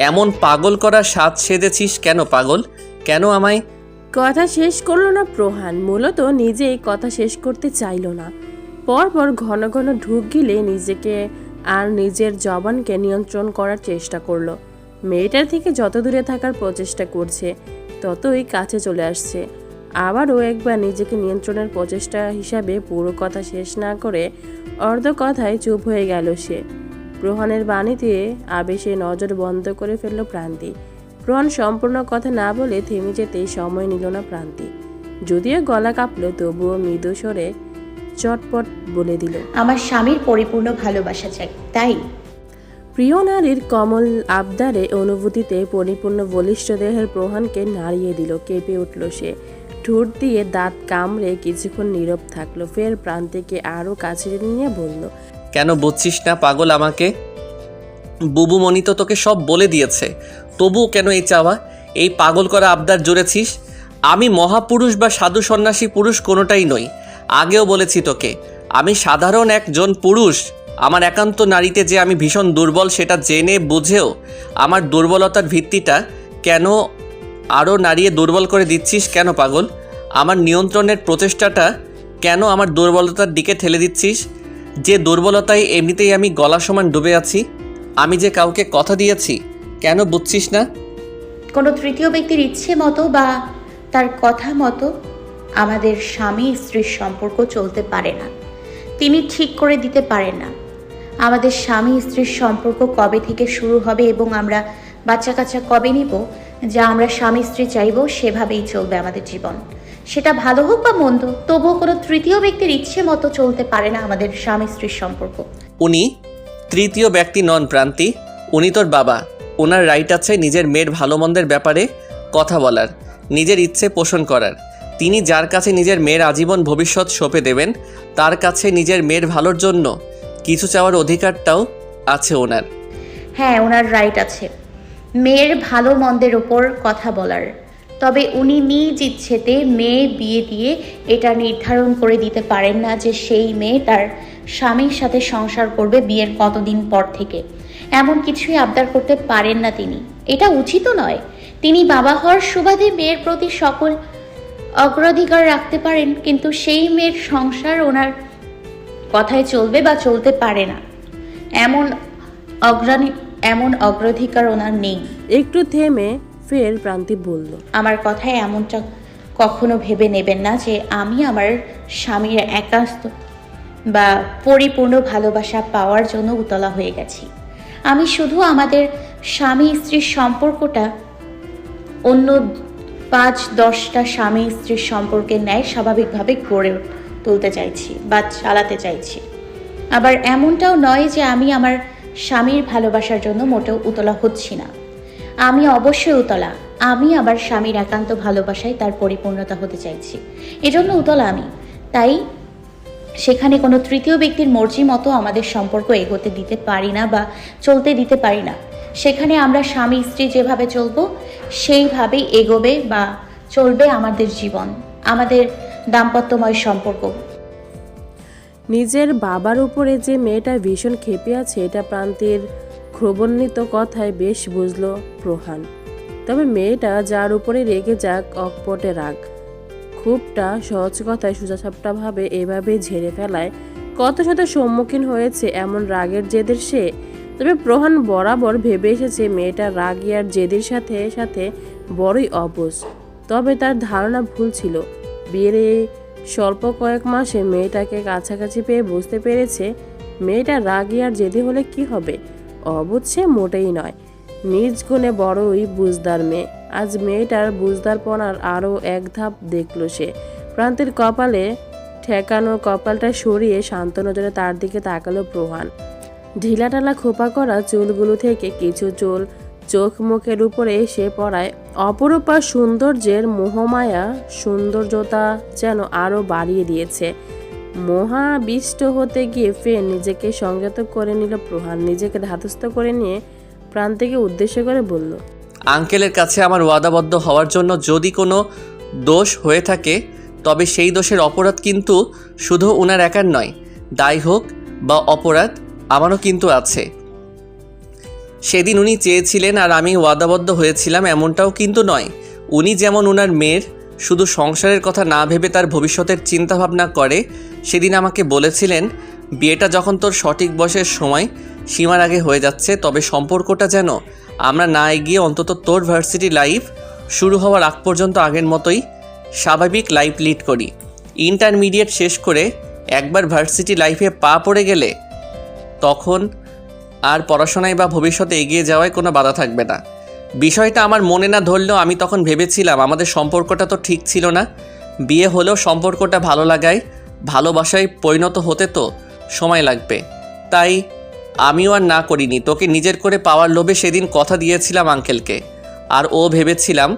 এমন পাগল করার স্বাদ সেজেছিস কেন পাগল? কেন আমায়? কথা শেষ করল না প্রহান। মূলত নিজেই কথা শেষ করতে চাইলো না। পরপর ঘন ঘন ঢুক গিলে নিজেকে আর নিজের জবানকে নিয়ন্ত্রণ করার চেষ্টা করল। মেয়েটার থেকে যত দূরে থাকার প্রচেষ্টা করছে, ততই কাছে চলে আসছে। আবারও একবার নিজেকে নিয়ন্ত্রণের প্রচেষ্টা হিসাবে পুরো কথা শেষ না করে অর্ধ কথায় চুপ হয়ে গেল সে। প্রহানের বাণীতে আবেশে নজর বন্ধ করে ফেলল প্রান্তি। প্রহান সম্পূর্ণ কথা না বলে থেমে যেতেই সময় নিল না প্রান্তি। যদিও গলা কাঁপল তবুও মৃদু স্বরে চটপট বলে দিল আমার স্বামীর পরিপূর্ণ ভালোবাসা চাই তাই? প্রিয় নারীর কমল আবদারে অনুভূতিতে পরিপূর্ণ বলিষ্ঠ দেহের প্রহানকে নাড়িয়ে দিল কেঁপে উঠল সে। ঠোঁট দিয়ে দাঁত কামড়ে কিছুক্ষণ নীরব থাকল ফের প্রান্তিকে আরও কাছে নিয়ে বলল কেন বুঝছিস না, পাগল আমাকে? বুবু মনি তো তোকে সব বলে দিয়েছে। তবুও কেন এই চাওয়া? এই পাগল করা আবদার জুড়েছিস আমি মহাপুরুষ বা সাধু সন্ন্যাসী পুরুষ কোনোটাই নই। আগেও বলেছি তোকে, আমি সাধারণ একজন পুরুষ। আমার একান্ত নারীতে যে আমি ভীষণ দুর্বল সেটা জেনে বুঝেও আমার দুর্বলতার ভিত্তিটা কেন আরও নাড়িয়ে দুর্বল করে দিচ্ছিস কেন পাগল? আমার নিয়ন্ত্রণের প্রচেষ্টাটা কেন আমার দুর্বলতার দিকে ঠেলে দিচ্ছিস? যে দুর্বলতায় এমনিতেই আমি গলা সমান ডুবে আছি, আমি যে কাউকে কথা দিয়েছি, কেন বুঝছিস না? কোনো তৃতীয় ব্যক্তির ইচ্ছে মতো বা তার কথা মতো আমাদের স্বামী স্ত্রীর সম্পর্ক চলতে পারে না। তিনি ঠিক করে দিতে পারেন না। আমাদের স্বামী স্ত্রীর সম্পর্ক কবে থেকে শুরু হবে এবং আমরা বাচ্চা কাচ্চা কবে নিব, যা আমরা স্বামী স্ত্রী চাইব, সেভাবেই চলবে আমাদের জীবন। সেটা ভালো হোক বা মন্দ তবুও কোনো তৃতীয় ব্যক্তির ইচ্ছে মতো চলতে পারে না আমাদের স্বামী স্ত্রীর সম্পর্ক। উনি তৃতীয় ব্যক্তি নন প্রান্তি উনি তোর বাবা। ওনার রাইট আছে নিজের মেয়ের ভালো মন্দের ব্যাপারে কথা বলার নিজের ইচ্ছে পোষণ করার। তিনি যার কাছে নিজের মেয়ের আজীবন ভবিষ্যৎ সঁপে দেবেন তার কাছে নিজের মেয়ের ভালোর জন্য কিছু চাওয়ার অধিকারটাও আছে ওনার। হ্যাঁ ওনার রাইট আছে। মেয়ের ভালো মন্দের ওপর কথা বলার। তবে উনি নিজ ইচ্ছেতে মেয়ে বিয়ে দিয়ে এটা নির্ধারণ করে দিতে পারেন না যে সেই মেয়ে তার স্বামীর সাথে সংসার করবে বিয়ের কতদিন পর থেকে। এমন কিছুই আবদার করতে পারেন না তিনি। এটা উচিতও নয়। তিনি বাবা হওয়ার সুবাদে মেয়ের প্রতি সকল অগ্রাধিকার রাখতে পারেন, কিন্তু সেই মেয়ের সংসার ওনার কথায় চলবে বা চলতে পারে না। এমন অগ্রাণী এমন অগ্রাধিকার ওনার নেই। একটু থেমে ফের প্রান্তি বলল, আমার কথায় এমনটা কখনো ভেবে নেবেন না যে আমি আমার স্বামীর একাস্ত বা পরিপূর্ণ ভালোবাসা পাওয়ার জন্য উতলা হয়ে গেছি। আমি শুধু আমাদের স্বামী স্ত্রীর সম্পর্কটা অন্য পাঁচ দশটা স্বামী স্ত্রীর সম্পর্কের ন্যায় স্বাভাবিকভাবে গড়ে তুলতে চাইছি বা চালাতে চাইছি। আবার এমনটাও নয় যে আমি আমার স্বামীর ভালোবাসার জন্য মোটেও উতলা হচ্ছি না। আমি অবশ্যই উতলা। আমি আমার স্বামীর একান্ত ভালোবাসায় তার পরিপূর্ণতা হতে চাইছি। এজন্য উতলা আমি। তাই সেখানে কোনো তৃতীয় ব্যক্তির মর্জি মতো আমাদের সম্পর্ক এগোতে দিতে পারি না বা চলতে দিতে পারি না। সেখানে আমরা স্বামী, স্ত্রী যেভাবে চলবো সেইভাবেই এগোবে বা চলবে আমাদের জীবন, আমাদের দাম্পত্যময় সম্পর্ক। নিজের বাবার উপরে যে মেয়েটা ভীষণ ক্ষেপে আছে, এটা প্রান্তির ক্রবন্বিত কথায় বেশ বুঝল প্রহান। তবে মেয়েটা যার উপরে রেগে যাক, অকপটে রাগ। খুবটা সহজ কথায় সোজাসাপটাভাবে এভাবে ঝেড়ে ফেলায়, কত শত সম্মুখীন হয়েছে এমন রাগের জেদের সে? তবে প্রহান বরাবর ভেবে এসেছে মেয়েটা রাগী আর জেদের সাথে সাথে বড়ই অবস তবে তার ধারণা ভুল ছিল। বিয়ের স্বল্প কয়েক মাসে মেয়েটাকে কাছাকাছি পেয়ে বুঝতে পেরেছে, মেয়েটা রাগী আর জেদি হলে কি হবে? অবুঝ সে মোটেই নয়। নিজ গুণে বড়ই বুঝদার মেয়ে। আজ মেয়েটার বুঝদারপনার আরও এক ধাপ দেখল সে। প্রান্তের কপালে ঠেকানো কপালটা সরিয়ে শান্ত নজরে তার দিকে তাকালো প্রহান। ঢিলাটালা খোপা করা চুলগুলো থেকে কিছু চুল চোখ মুখের উপরে এসে পড়ায়। অপরূপা সৌন্দর্যের মোহমায়া সৌন্দর্যতা যেন আরও বাড়িয়ে দিয়েছে। মহাবিষ্ট হতে গিয়ে ফের নিজেকে সংযত করে নিল প্রহান নিজেকে ধাতস্থ করে নিয়ে প্রান্তিকে উদ্দেশ্য করে বলল, আঙ্কেলের কাছে আমার ওয়াদাবদ্ধ হওয়ার জন্য যদি কোনো দোষ হয়ে থাকে, তবে সেই দোষের অপরাধ কিন্তু শুধু ওনার একার নয়, দায় হোক বা অপরাধ, আমারও কিন্তু আছে। সেদিন উনি চেয়েছিলেন আর আমি ওয়াদাবদ্ধ হয়েছিলাম এমনটাও কিন্তু নয়। উনি যেমন ওনার মেয়ের শুধু সংসারের কথা না ভেবে তার ভবিষ্যতের চিন্তাভাবনা করে। সেদিন আমাকে বলেছিলেন, বিয়েটা যখন তোর সঠিক বয়সের সময় সীমার আগে হয়ে যাচ্ছে, তবে সম্পর্কটা যেন আমরা না এগিয়ে অন্তত তোর ভার্সিটি লাইফ শুরু হওয়ার আগ পর্যন্ত আগের মতোই স্বাভাবিক লাইফ লিড করি। ইন্টারমিডিয়েট শেষ করে একবার ভার্সিটি লাইফে পা পড়ে গেলে তখন আর পড়াশোনায় বা ভবিষ্যতে এগিয়ে যাওয়ায় কোনো বাধা থাকবে না। বিষয়টা আমার মনে না ধরলেও আমি তখন ভেবেছিলাম, আমাদের সম্পর্কটা তো ঠিক ছিল না। বিয়ে হলেও সম্পর্কটা ভালো লাগায়, ভালোবাসায় পরিণত হতে তো সময় লাগবে। তাই আমিও আর না করিনি, তোকে নিজের করে পাওয়ার লোভে সেদিন কথা দিয়েছিলাম আঙ্কেলকে। আর ও ভেবেছিলাম,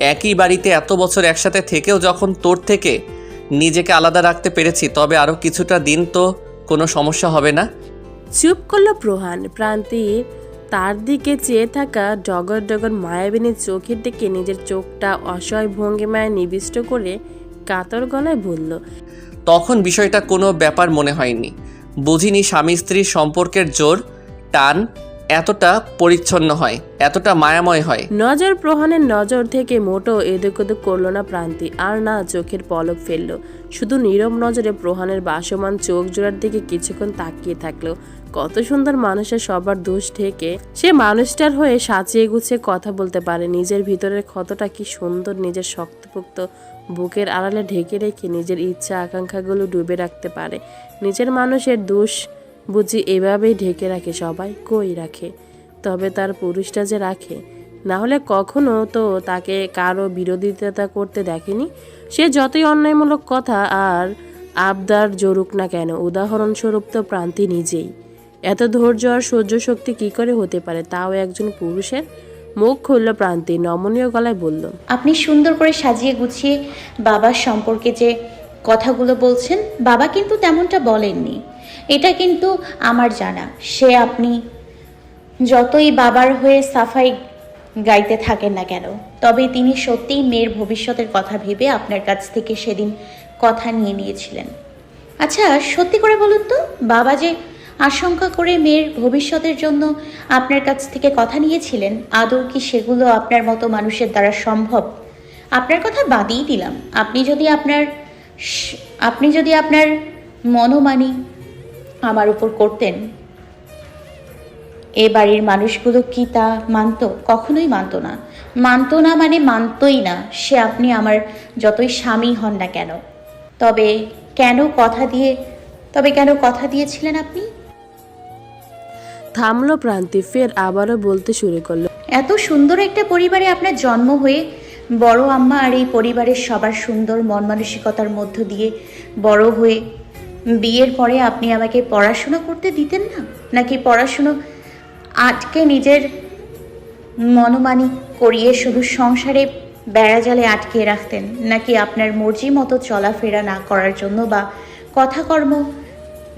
একই বাড়িতে এত বছর একসাথে থেকেও যখন তোর থেকে নিজেকে আলাদা রাখতে পেরেছি, তবে আরও কিছুটা দিন তো কোনো সমস্যা হবে না। চুপ করল প্রহান প্রান্তির তার দিকে চেয়ে থাকা ডগর ডগর মায়াবিনী চোখের দিকে নিজের চোখটা অসহায় ভঙ্গিমায় নিবিষ্ট করে কাতর গলায় বলল তখন বিষয়টা কোনো ব্যাপার মনে হয়নি। বুঝিনি স্বামী স্ত্রীর সম্পর্কের জোর টান এতটা পরিচ্ছন্ন হয় এতটা মায়াময় হয়। নজর প্রহানের নজর থেকে মোটো এদিক ওদিক করল না প্রান্তি আর না চোখের পলক ফেলল। শুধু নীরব নজরে প্রহানের বাসমান চোখ জোড়ার দিকে কিছুক্ষণ তাকিয়ে থাকল। কত সুন্দর মানুষের সবার দোষ ঢেকে সে মানুষটার হয়ে সাজিয়ে গুছিয়ে কথা বলতে পারে। নিজের ভিতরের ক্ষতটা কি সুন্দর নিজের শক্তপোক্ত বুকের আড়ালে ঢেকে রেখে নিজের ইচ্ছা আকাঙ্ক্ষাগুলো ডুবে রাখতে পারে। নিজের মানুষের দোষ বুঝি এভাবেই ঢেকে রাখে সবাই, কই রাখে? তবে তার পুরুষটা যে রাখে? না হলে কখনো তো তাকে কারও বিরোধিতা করতে দেখেনি? সে যতই অন্যায়মূলক কথা আর আবদার জরুক না কেন, উদাহরণস্বরূপ তো প্রান্তি নিজেই। এত ধৈর্য আর সহ্য শক্তি কি করে হতে পারে? তাও একজন পুরুষের মুখ খুলল প্রান্তি। নমনীয় গলায় বলল, আপনি সুন্দর করে সাজিয়ে গুছিয়ে বাবার সম্পর্কে যে কথাগুলো বলছেন, বাবা কিন্তু তেমনটা বলেননি। এটা কিন্তু আমার জানা। সে আপনি যতই বাবার হয়ে সাফাই গাইতে থাকেন না কেন, তবে তিনি সত্যিই মেয়ের ভবিষ্যতের কথা ভেবে আপনার কাছ থেকে সেদিন কথা নিয়ে নিয়েছিলেন। আচ্ছা সত্যি করে বলুন তো, বাবা যে আশঙ্কা করে মেয়ের ভবিষ্যতের জন্য আপনার কাছ থেকে কথা নিয়েছিলেন। আদৌ কি সেগুলো আপনার মতো মানুষের দ্বারা সম্ভব? আপনার কথা বাদই দিলাম। আপনি যদি আপনার আপনি যদি আপনার মনোমানি আমার উপর করতেন, এ বাড়ির মানুষগুলো কি তা মানতো? কখনোই মানতো না। মানতো না মানে মানতোই না। সে আপনি আমার যতই স্বামী হন না কেন। তবে কেন কথা দিয়ে, তবে কেন কথা দিয়েছিলেন আপনি? থামলো প্রান্তি, ফের আবারও বলতে শুরু করল। এত সুন্দর একটা পরিবারে আপনার জন্ম হয়ে বড় আম্মা আর এই পরিবারের সবার সুন্দর মন মানসিকতার মধ্য দিয়ে বড় হয়ে বিয়ের পরে আপনি আমাকে পড়াশুনো করতে দিতেন না? নাকি পড়াশুনো আটকে নিজের মনোমানি করিয়ে শুধু সংসারে বেড়াজালে আটকে রাখতেন? নাকি আপনার মর্জি মতো চলাফেরা না করার জন্য বা কথাকর্ম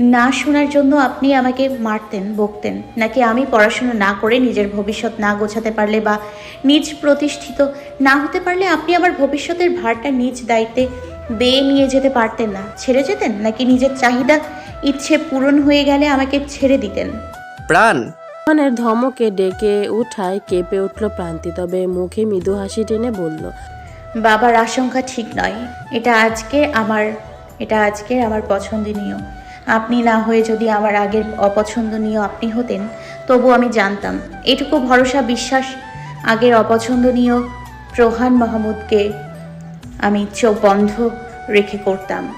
না শোনার জন্য আপনি আমাকে মারতেন বকতেন। নাকি আমি পড়াশোনা না করে নিজের ভবিষ্যৎ না গোছাতে পারলে বা নিজ প্রতিষ্ঠিত না হতে পারলে আপনি আমার ভবিষ্যতের ভারটা নিজ দায়িত্বে বেয়ে নিয়ে যেতে পারতেন না। ছেড়ে যেতেন? নাকি নিজের চাহিদা ইচ্ছে পূরণ হয়ে গেলে আমাকে ছেড়ে দিতেন? প্রাণ! প্রহানের ধমকে ডেকে উঠায় কেঁপে উঠল প্রান্তি তবে মুখে মৃদু হাসি টেনে বলল বাবার আশঙ্কা ঠিক নয়। এটা আজকে আমার এটা আজকে আমার পছন্দনীয়। আপনি না হয়ে যদি আমার আগের অপছন্দনীয় আপনি হতেন, তবু আমি জানতাম, এটুকু ভরসা, বিশ্বাস, আগের অপছন্দনীয় প্রহান মাহমুদকে আমি চোখ বন্ধ রেখে করতাম।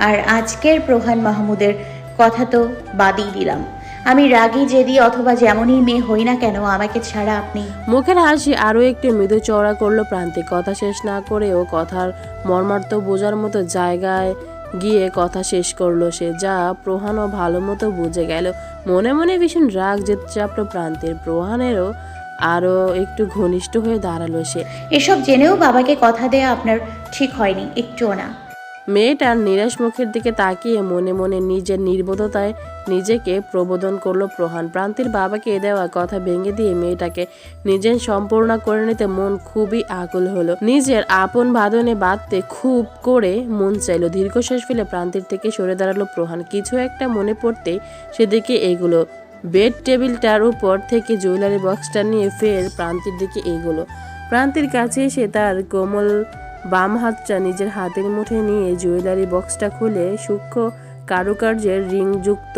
আর আজকের প্রহান মাহমুদের কথা তো বাদই দিলাম। আমি রাগী, জেদি অথবা যেমনই মেয়ে হই না কেন, আমাকে ছাড়া আপনি মুখের হাসি আরও একটু মৃদু চওড়া করল প্রান্তিক। কথা শেষ না করেও কথার মর্মার্থ বোঝার মতো জায়গায় গিয়ে কথা শেষ করল সে, যা প্রহানও ভালো মতো বুঝে গেল। মনে মনে ভীষণ রাগ যেতে চাপলো প্রান্তের প্রহানেরও আরও একটু ঘনিষ্ঠ হয়ে দাঁড়াল সে। এসব জেনেও বাবাকে কথা দেয়া আপনার ঠিক হয়নি, একটুও না। মেয়েটার নিরাশ মুখের দিকে তাকিয়ে মনে মনে নিজের নির্বোধতায় নিজেকে প্রবোধন করল প্রহান। প্রান্তির বাবাকে দেওয়া কথা ভেঙে দিয়ে মেয়েটাকে নিজের সম্পূর্ণ করে নিতে মন খুবই আকুল হলো। নিজের আপন বাদনে বাঁধতে খুব করে মন চাইলো। দীর্ঘশ্বাস ফেলে প্রান্তির থেকে সরে দাঁড়াল প্রহান। কিছু একটা মনে পড়তেই সেদিকে এগুলো। বেড টেবিলটার উপর থেকে জুয়েলারি বক্সটা নিয়ে ফের প্রান্তির দিকে এগোলো। প্রান্তির কাছে এসে তার কোমল বাম হাতটা নিজের হাতের মুঠে নিয়ে জুয়েলারি বক্সটা খুলে সূক্ষ্ম কারুকার্যের রিংযুক্ত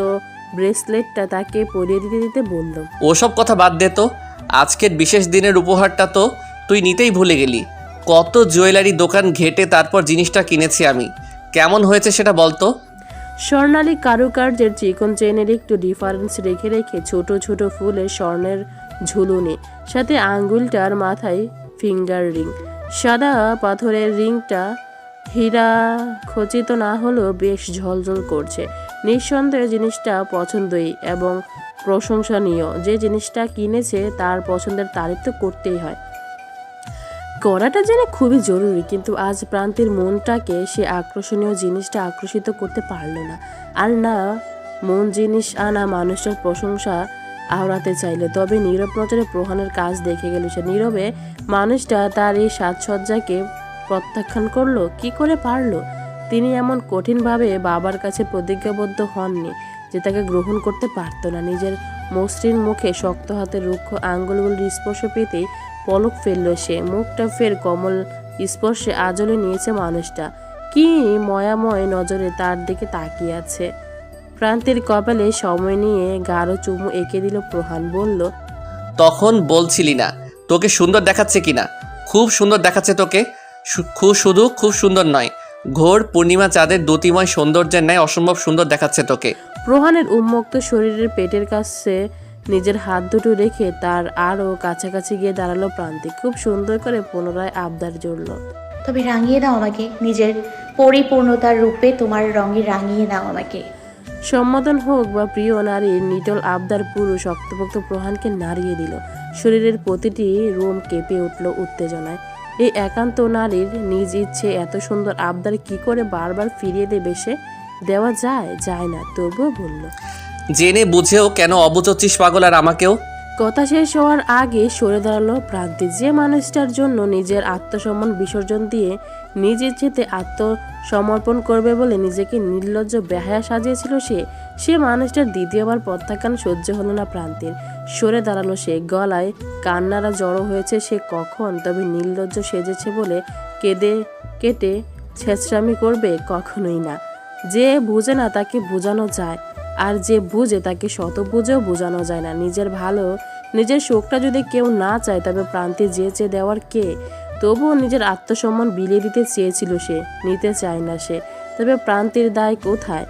ব্রেসলেটটা তাকে পরিয়ে দিতে দিতে বলল ওসব কথা বাদ দে তো। আজকের বিশেষ দিনের উপহারটা তো তুই নিতেই ভুলে গেলি। কত জুয়েলারি দোকান ঘেটে তারপর জিনিসটা কিনেছি আমি। কেমন হয়েছে সেটা বলতো স্বর্ণালী কারুকার্যের চিকন চেনের একটু ডিফারেন্স রেখে রেখে ছোট ছোট ফুলের স্বর্ণের ঝুলুনি সাথে আঙ্গুলটার মাথায় ফিঙ্গার রিং। সাদা পাথরের রিংটা হীরা খচিত না হলেও বেশ ঝলঝল করছে। নিঃসন্দেহে জিনিসটা পছন্দই এবং প্রশংসনীয়। যে জিনিসটা কিনেছে তার পছন্দের তারিফ তো করতেই হয়। করাটা যেন খুবই জরুরি, কিন্তু আজ প্রান্তের মনটাকে সে আকর্ষণীয় জিনিসটা আকর্ষিত করতে পারল না। আর না, মন জিনিস আনা মানুষটার প্রশংসা আওড়াতে চাইলে। তবে নীরব নজরে প্রহানের কাজ দেখে গেল সে। নীরবে মানুষটা তার এই সাজসজ্জাকে প্রত্যাখ্যান করল, কি করে পারল? তিনি এমন কঠিনভাবে বাবার কাছে প্রতিজ্ঞাবদ্ধ হননি যে তাকে গ্রহণ করতে পারতো না। নিজের মসৃণ মুখে শক্ত হাতে রুক্ষ আঙ্গুলগুলির স্পর্শ পেতেই পলক ফেলল সে। মুখটা ফের কমল স্পর্শে আজলে নিয়েছে মানুষটা। কি ময়াময় নজরে তার দিকে তাকিয়ে আছে। প্রান্তের কপালে সময় নিয়ে গাঢ় চুমু এঁকে দিল প্রহান বলল তখন বলছিলি না তোকে সুন্দর দেখাচ্ছে কিনা? খুব সুন্দর দেখাচ্ছে তোকে। খুব শুধু খুব সুন্দর নয় ঘোর পূর্ণিমা চাঁদের দ্যুতিময় সৌন্দর্যের ন্যায় অসম্ভব সুন্দর দেখাচ্ছে তোকে। প্রহানের উন্মুক্ত শরীরের পেটের কাছে নিজের হাত দুটো রেখে তার আরও কাছাকাছি গিয়ে দাঁড়াল প্রান্তিক। খুব সুন্দর করে পুনরায় আবদার জড়ল। তবে রাঙিয়ে দাও আমাকে নিজের পরিপূর্ণতার রূপে তোমার রঙে রাঙিয়ে দাও আমাকে। সম্বোধন হোক বা প্রিয় নারীর নিটল আবদার পুরুষ শক্তপোক্ত প্রহানকে নাড়িয়ে দিল। শরীরের প্রতিটি রোম কেঁপে উঠল উত্তেজনায়। এই একান্ত নারীর নিজ ইচ্ছে এত সুন্দর আবদার কি করে বারবার ফিরিয়ে দেবে সে? দেওয়া যায় যায় না তবুও বলল। জেনে বুঝেও কেন অবুঝচ্ছিস পাগল আর আমাকেও? কথা শেষ হওয়ার আগে সরে দাঁড়াল প্রান্তি যে মানুষটার জন্য নিজের আত্মসম্মান বিসর্জন দিয়ে নিজ ইচ্ছেতে আত্মসমর্পণ করবে বলে নিজেকে নির্লজ্জ বেহায়া সাজিয়েছিল সে সে মানুষটার দ্বিতীয়বার প্রত্যাখ্যান সহ্য হলো না প্রান্তের। সরে দাঁড়াল সে গলায়, কান্নারা জড়ো হয়েছে সে কখন, তবে নির্লজ্জ সেজেছে বলে কেঁদে কেটে ছেঁচড়ামি করবে কখনোই না। যে বুঝে না তাকে বোঝানো যায়, আর যে বুঝে তাকে শত বুঝেও বোঝানো যায় না। নিজের ভালো, নিজের শোকটা যদি কেউ না চায়, তবে প্রান্তে যে চেয়ে দেওয়ার কে? তবুও নিজের আত্মসম্মান বিলিয়ে দিতে চেয়েছিল সে, নিতে চায় না সে। তবে প্রান্তির দায় কোথায়?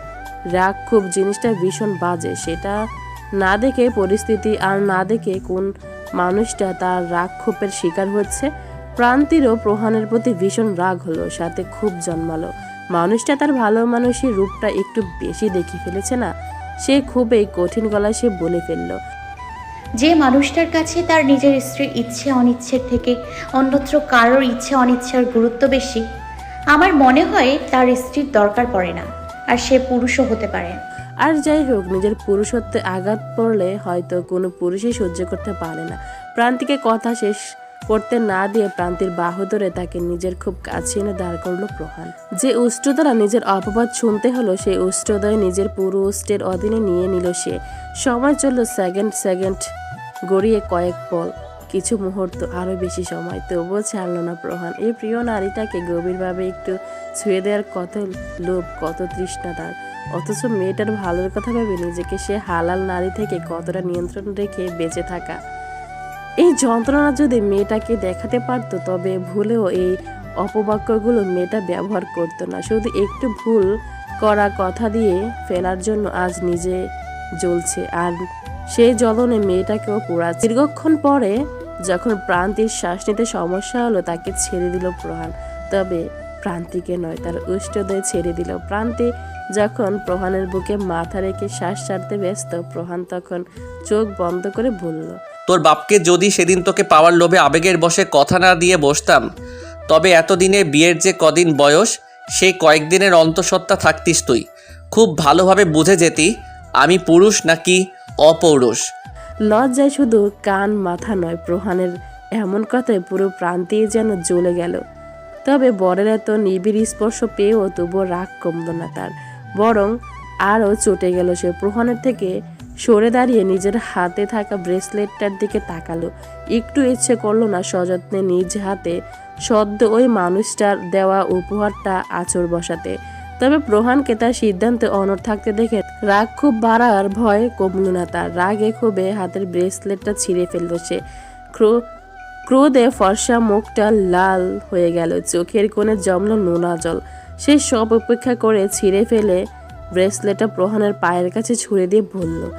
রাগ খুব জিনিসটা ভীষণ বাজে, সেটা না দেখে পরিস্থিতি আর না দেখে কোন মানুষটা তার রাগ ক্ষোভের শিকার হচ্ছে? প্রান্তিরও প্রহানের প্রতি ভীষণ রাগ হলো, সাথে খুব জন্মালো। মানুষটা তার ভালো মানুষের রূপটা একটু বেশি দেখে ফেলেছে না? সে খুবই কঠিন গলায় সে বলে ফেলল যে মানুষটার কাছে তার নিজের স্ত্রীর ইচ্ছে অনিচ্ছের থেকে অন্যত্র কারোর ইচ্ছে অনিচ্ছার গুরুত্ব বেশি, আমার মনে হয় তার স্ত্রীর দরকার পড়ে না, আর সে পুরুষও হতে পারে। আর যাই হোক, নিজের পুরুষত্বে আঘাত পড়লে হয়তো কোনো পুরুষই সহ্য করতে পারে না। প্রান্তিকে কথা শেষ করতে না দিয়ে প্রান্তির বাহু ধরে তাকে নিজের খুব কাছে এনে দাঁড় করল প্রহান। যে উষ্ট্র দ্বারা নিজের অপবাদ শুনতে হলো, সেই উষ্ট্রদয় নিজের পুরো অধীনে নিয়ে নিল সে। সময় চলল সেকেন্ড সেকেন্ড গড়িয়ে কয়েক পল কিছু মুহূর্ত আরও বেশি সময়। তবুও ছাড়লো না প্রহান। এই প্রিয় নারীটাকে গভীরভাবে একটু ছুঁয়ে দেওয়ার কত লোভ, কত তৃষ্ণা তার। অথচ মেয়েটার ভালোর কথা ভেবে নিজেকে সে হালাল নারী থেকে কতটা নিয়ন্ত্রণ রেখে বেঁচে থাকা। এই যন্ত্রণা যদি মেয়েটাকে দেখাতে পারতো, তবে ভুলেও এই অপবাক্যগুলো মেয়েটা ব্যবহার করতো না। শুধু একটু ভুল করা কথা দিয়ে ফেলার জন্য আজ নিজে জ্বলছে। আর সেই জ্বলনে মেয়েটাকেও পোড়া দীর্ঘক্ষণ পরে যখন প্রান্তির শ্বাস নিতে সমস্যা হলো, তাকে ছেড়ে দিল প্রহান। তবে প্রান্তিকে নয়, তার উষ্ঠদয় ছেড়ে দিল। প্রান্তি যখন প্রহানের বুকে মাথা রেখে শ্বাস ছাড়তে ব্যস্ত, প্রহান তখন চোখ বন্ধ করে বলল, তোর বাপকে যদি সেদিন তোকে পাওয়ার লোভে আবেগের বসে কথা না দিয়ে বসতাম, তবে এতদিনে বিয়ের যে কদিন বয়স, সেই কয়েকদিনের অন্তঃসত্ত্বা থাকতিস তুই। খুব ভালোভাবে বুঝে যেতি, আমি পুরুষ নাকি অপৌরুষ। লজ্জায় শুধু কান মাথা নয়, প্রহানের এমন কথায় পুরো প্রান্তেই যেন জ্বলে গেল। তবে বরের এত নিবিড় স্পর্শ পেয়েও তবুও রাগ কমল না তার, বরং আরও চটে গেল সে। প্রহানের থেকে সরে দাঁড়িয়ে নিজের হাতে থাকা ব্রেসলেটটার দিকে তাকালো। একটু ইচ্ছে করল না সযত্নে নিজ হাতে সদ্য ওই মানুষটার দেওয়া উপহারটা আচর বসাতে। তবে প্রহানকে তার সিদ্ধান্তে অনর থাকতে দেখে রাগ খুব বাড়ার ভয় কমল না। তার রাগে ক্ষোভে হাতের ব্রেসলেটটা ছিঁড়ে ফেলল সে। ক্রো- ক্রোধে ফর্সা মুখটা লাল হয়ে গেল, চোখের কোণে জমল নোনা জল। সে সব উপেক্ষা করে ছিঁড়ে ফেলে ব্রেসলেটটা প্রহানের পায়ের কাছে ছুঁড়ে দিয়ে বলল